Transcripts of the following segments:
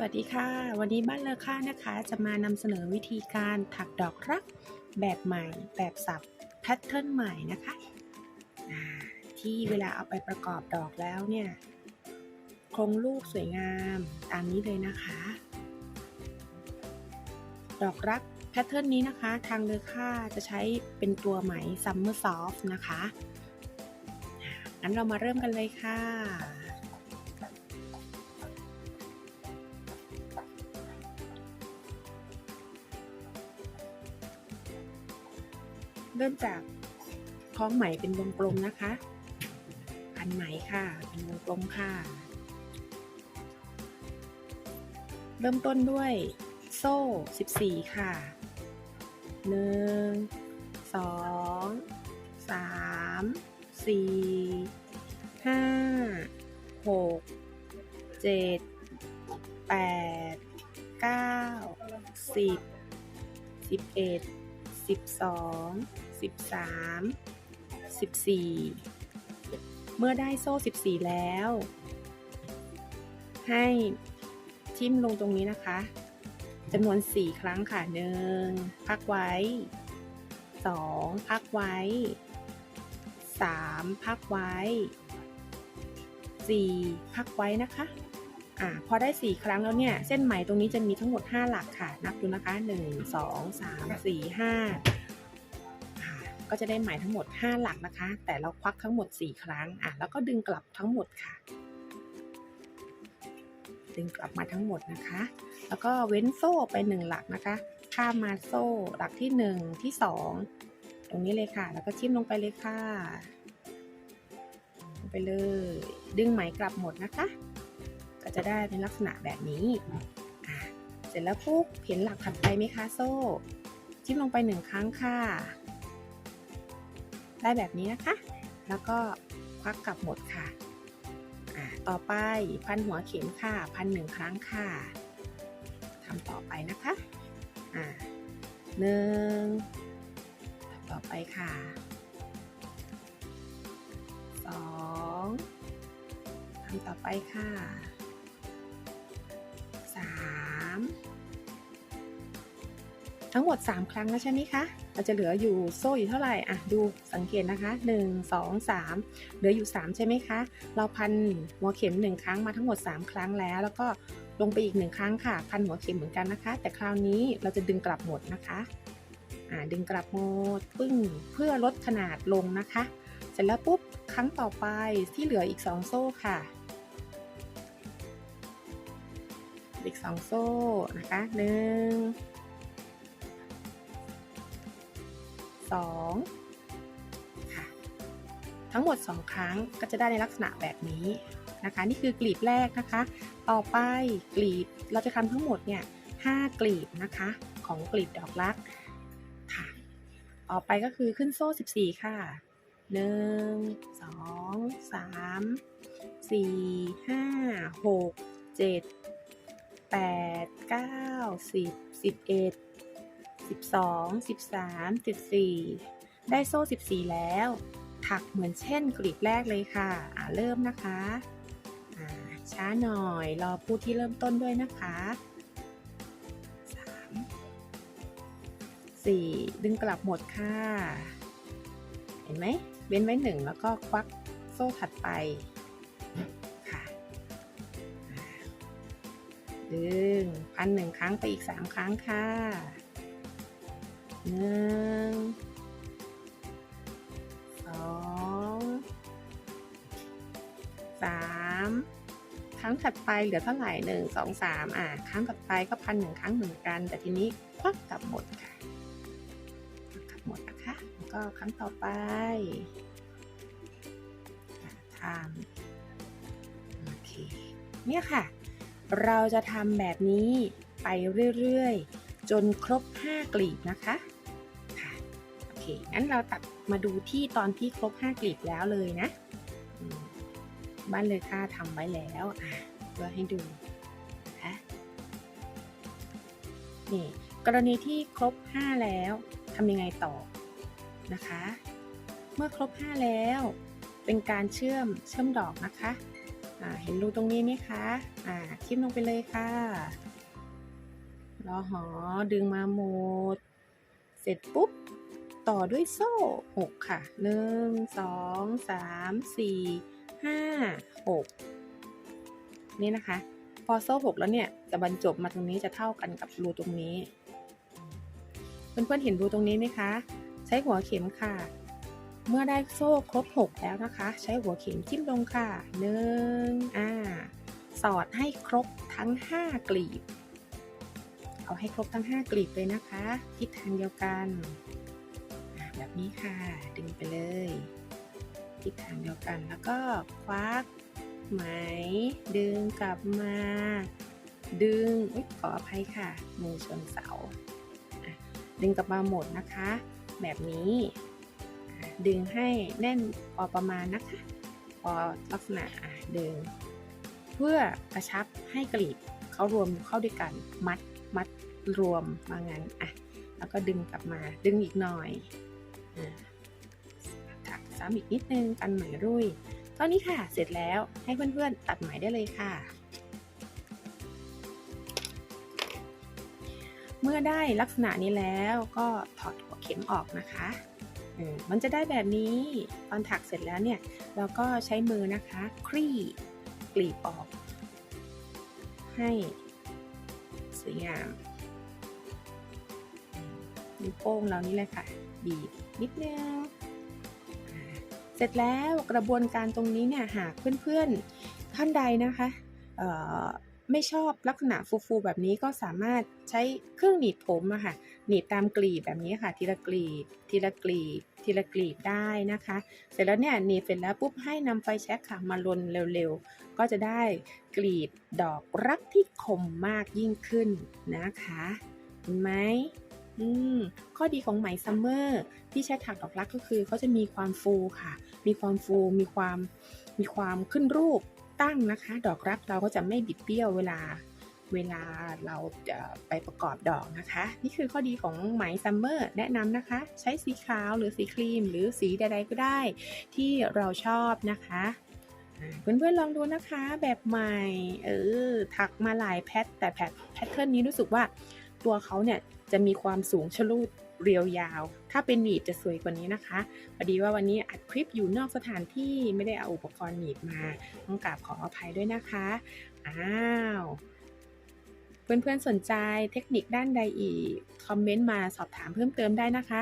สวัสดีค่ะ วันนี้บ้านเลอค่านะคะ จะมานำเสนอวิธีการถักดอกรัก แบบใหม่ แบบสับแพทเทิร์นใหม่นะคะที่เวลาเอาไปประกอบดอกแล้วเนี่ยโครงลูกสวยงามตามนี้เลยนะคะ ดอกรักแพทเทิร์นนี้นะคะ ทางเลอค่าจะใช้เป็นตัวไหม Summer Soft นะคะงั้นเรามาเริ่มกันเลยค่ะ เริ่มจากท้องไหมเป็นวงกลมนะคะ พันไหมค่ะ เป็นวงกลมค่ะ เริ่มต้นด้วยโซ่ 14 ค่ะ 1 2 3 4 5 6 7 8 9 10 11 12 13 14 เมื่อได้โซ่ 14 แล้ว ให้ทิ่มลงตรงนี้นะคะจำนวน 4 ครั้งค่ะหนึ่งพักไว้ 2 พักไว้ 3 พักไว้ 4 พักไว้นะคะอ่าพอได้ 4 ครั้งแล้วเนี่ย เส้นไหมตรงนี้จะมีทั้งหมด 5 หลักค่ะ นับดูนะคะ 1 2 3 4 5ค่ะ ก็จะได้ไหมทั้งหมด 5 หลักนะคะ แต่เราควักทั้งหมด 4 ครั้งอะแล้วก็ดึงกลับทั้งหมดค่ะ ดึงกลับมาทั้งหมดนะคะ แล้วก็เว้นโซ่ไป 1 หลักนะคะ ข้ามมาโซ่หลักที่ 1 ที่ 2 ตรงนี้เลยค่ะ แล้วก็จิ้มลงไปเลยค่ะลงไปเลย ดึงไหมกลับหมดนะคะ ก็จะได้เป็นลักษณะแบบนี้เสร็จแล้วปุ๊บเห็นหลักถัดไปไหมคะโซ่ จิ้มลงไปหนึ่งครั้งค่ะ ได้แบบนี้นะคะ แล้วก็ควักกลับหมดค่ะต่อไปพันหัวเข็มค่ะ พันหนึ่งครั้งค่ะทำต่อไปนะคะอะหนึ่งต่อไปค่ะสองทำต่อไปค่ะสาม ทั้งหมด 3 ครั้งแล้วใช่ไหมคะ เราจะเหลืออยู่โซ่อยู่เท่าไหร่ อะ ดูสังเกตนะคะ 1 2 3 เหลืออยู่ 3 ใช่ไหมคะ เราพันหัวเข็ม 1 ครั้งมาทั้งหมด 3 ครั้งแล้ว แล้วก็ลงไปอีก 1 ครั้งค่ะ พันหัวเข็มเหมือนกันนะคะ แต่คราวนี้เราจะดึงกลับหมดนะคะ อ่า ดึงกลับหมดปึ้ง เพื่อลดขนาดลงนะคะ เสร็จแล้วปุ๊บ ครั้งต่อไปที่เหลืออีก 2 โซ่ค่ะอีกสองโซ่นะคะห นึ่งสองค่ะทั้งหมด 2 ครั้งก็จะได้ในลักษณะแบบนี้นะคะ นี่คือกลีบแรกนะคะ ต่อไปกลีบเราจะทำทั้งหมดเนี่ยห้ากลีบนะคะ ของกลีบดอกรักค่ะ ต่อไปก็คือขึ้นโซ่ 14 ค่ะหนึ่งสองสามสี่ห้าหกเจ็ดแปดเก้าสิบสองสิบสามสิบสี่ได้โซ่สิบสี่แล้ว ถักเหมือนเช่นกลีบแรกเลยค่ะอ่าเริ่มนะคะอ่าช้าหน่อย รอผู้ที่เริ่มต้นด้วยนะคะสามสี่ดึงกลับหมดค่ะ เห็นไหมเว้นไว้หนึ่งแล้วก็ควักโซ่ถัดไปค่ะ ดึงพันหนึ่งครั้งไปอีกสามครั้งค่ะ หนึ่งสองสามครั้งถัดไปเหลือเท่าไหร่หนึ่งสองสามอะครั้งถัดไปก็พันหนึ่งครั้งเหมือนกัน แต่ทีนี้ควักกลับหมดค่ะควักกลับหมดนะคะแล้วก็ครั้งต่อไปทำโอเคเนี่ยค่ะ เราจะทำแบบนี้ไปเรื่อย ๆ จนครบ 5 กลีบนะคะ งั้นเราตัดมาดูที่ตอนที่ครบ 5 กลีบแล้วเลยนะ บ้านเลยค่าทำไว้แล้วอะเพื่อให้ดูนะนี่กรณีที่ครบ 5 แล้วทำยังไงต่อนะคะ เมื่อครบ 5 แล้วเป็นการเชื่อมเชื่อมดอกนะคะเห็นรูตรงนี้ไหมคะอ่าทิ่มลงไปเลยค่ะรอหอดึงมาหมด เสร็จปุ๊บ ต่อด้วยโซ่หกค่ะหนึ่งสองสามสี่ห้าหกนี่นะคะ พอโซ่หกแล้วเนี่ย จะบรรจบมาตรงนี้จะเท่ากันกับรูตรงนี้ เพื่อนๆเห็นรูตรงนี้ไหมคะ ใช้หัวเข็มค่ะ เมื่อได้โซ่ครบ 6 แล้วนะคะ ใช้หัวเข็มจิ้มลงค่ะหนึ่งอ่า สอดให้ครบทั้ง 5 กลีบเอาให้ครบทั้ง 5 กลีบเลยนะคะ ทิศทางเดียวกัน แบบนี้ค่ะ ดึงไปเลยทิศทางเดียวกันแล้วก็ควักไหม ดึงกลับมา ดึงอุ๊ยขออภัยค่ะมือชนเสา ดึงกลับมาหมดนะคะ แบบนี้ ดึงให้แน่นพอประมาณนะคะ พอลักษณะดึง เพื่อกระชับให้กลีบเขารวมเข้าด้วยกันมัดมัดรวมมางั้นอะแล้วก็ดึงกลับมาดึงอีกหน่อย ถักซ้ำอีกนิดนึงกันไหมรุ่ยตอนนี้ค่ะ เสร็จแล้วให้เพื่อนๆ ตัดไหมได้เลยค่ะ เมื่อได้ลักษณะนี้แล้วก็ถอดหัวเข็มออกนะคะมันจะได้แบบนี้ ตอนถักเสร็จแล้วเนี่ย เราก็ใช้มือนะคะ คลี่กลีบออก ให้สวยงามมนิ้วโป้งเรานี่แหละค่ะ บีบนิดนึงเสร็จแล้วกระบวนการตรงนี้เนี่ยหากเพื่อนๆท่านใดนะคะไม่ชอบลักษณะฟูๆแบบนี้ก็สามารถใช้เครื่องหนีบผมอะค่ะหนีบตามกลีบแบบนี้ค่ะ ทีละกลีบ ทีละกลีบ ทีละกลีบได้นะคะ เสร็จแล้วเนี่ยหนีบเสร็จแล้วปุ๊บให้นำไฟแช็กค่ะมาลนเร็วๆ ก็จะได้กลีบดอกรักที่คมมากยิ่งขึ้นนะคะเห็นไหม อืมข้อดีของไหมซัมเมอร์ที่ใช้ถักดอกรักก็คือเขาจะมีความฟูค่ะ มีความฟูมีความมีความขึ้นรูปตั้งนะคะ ดอกรักเราก็จะไม่บิดเบี้ยวเวลาเวลาเราจะไปประกอบดอกนะคะ นี่คือข้อดีของไหมซัมเมอร์แนะนำนะคะ ใช้สีขาวหรือสีครีม หรือสีใดๆก็ได้ ที่เราชอบนะคะอ่าเพื่อนๆลองดูนะคะ แบบใหม่เออถักมาหลายแพทแต่แพทแพทเทิร์นนี้รู้สึกว่าตัวเขาเนี่ย จะมีความสูงชะลูดเรียวยาว ถ้าเป็นหนีบจะสวยกว่านี้นะคะพอดีว่าวันนี้อัดคลิปอยู่นอกสถานที่ไม่ได้เอาอุปกรณ์หนีบมาต้องกราบขออภัยด้วยนะคะ อ้าวเพื่อนๆสนใจเทคนิคด้านใดอีก คอมเมนต์มาสอบถามเพิ่มเติมได้นะคะ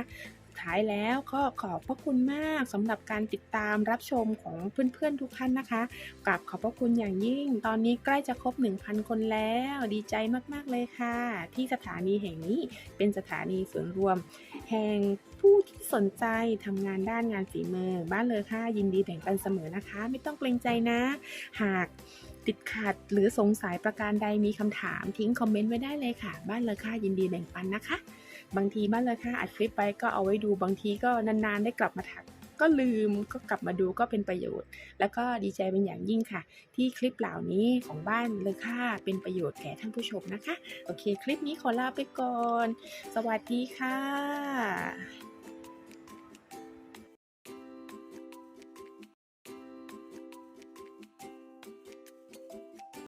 ท้ายแล้วก็ขอบพระคุณมากสำหรับการติดตามรับชมของเพื่อนๆทุกท่านนะคะกราบขอบพระคุณอย่างยิ่ง ตอนนี้ใกล้จะครบ 1,000 คนแล้ว ดีใจมากๆเลยค่ะ ที่สถานีแห่งนี้เป็นสถานีศูนรวม แห่งผู้ที่สนใจทำงานด้านงานฝีมือ บ้านเลยค่ะ ยินดีแบ่งปันเสมอนะคะ ไม่ต้องเกรงใจนะ หากติดขัดหรือสงสัยประการใดมีคำถามทิ้งคอมเมนต์ไว้ได้เลยค่ะ บ้านเลยค่ะยินดีแบ่งปันนะคะ บางทีบ้านเลยค่ะอัดคลิปไปก็เอาไว้ดูบางทีก็นานๆได้กลับมาถัก ก็ลืมก็กลับมาดูก็เป็นประโยชน์ แล้วก็ดีใจเป็นอย่างยิ่งค่ะ ที่คลิปเหล่านี้ของบ้านเลยค่ะเป็นประโยชน์แก่ท่านผู้ชมนะคะ โอเค คลิปนี้ขอลาไปก่อน สวัสดีค่ะ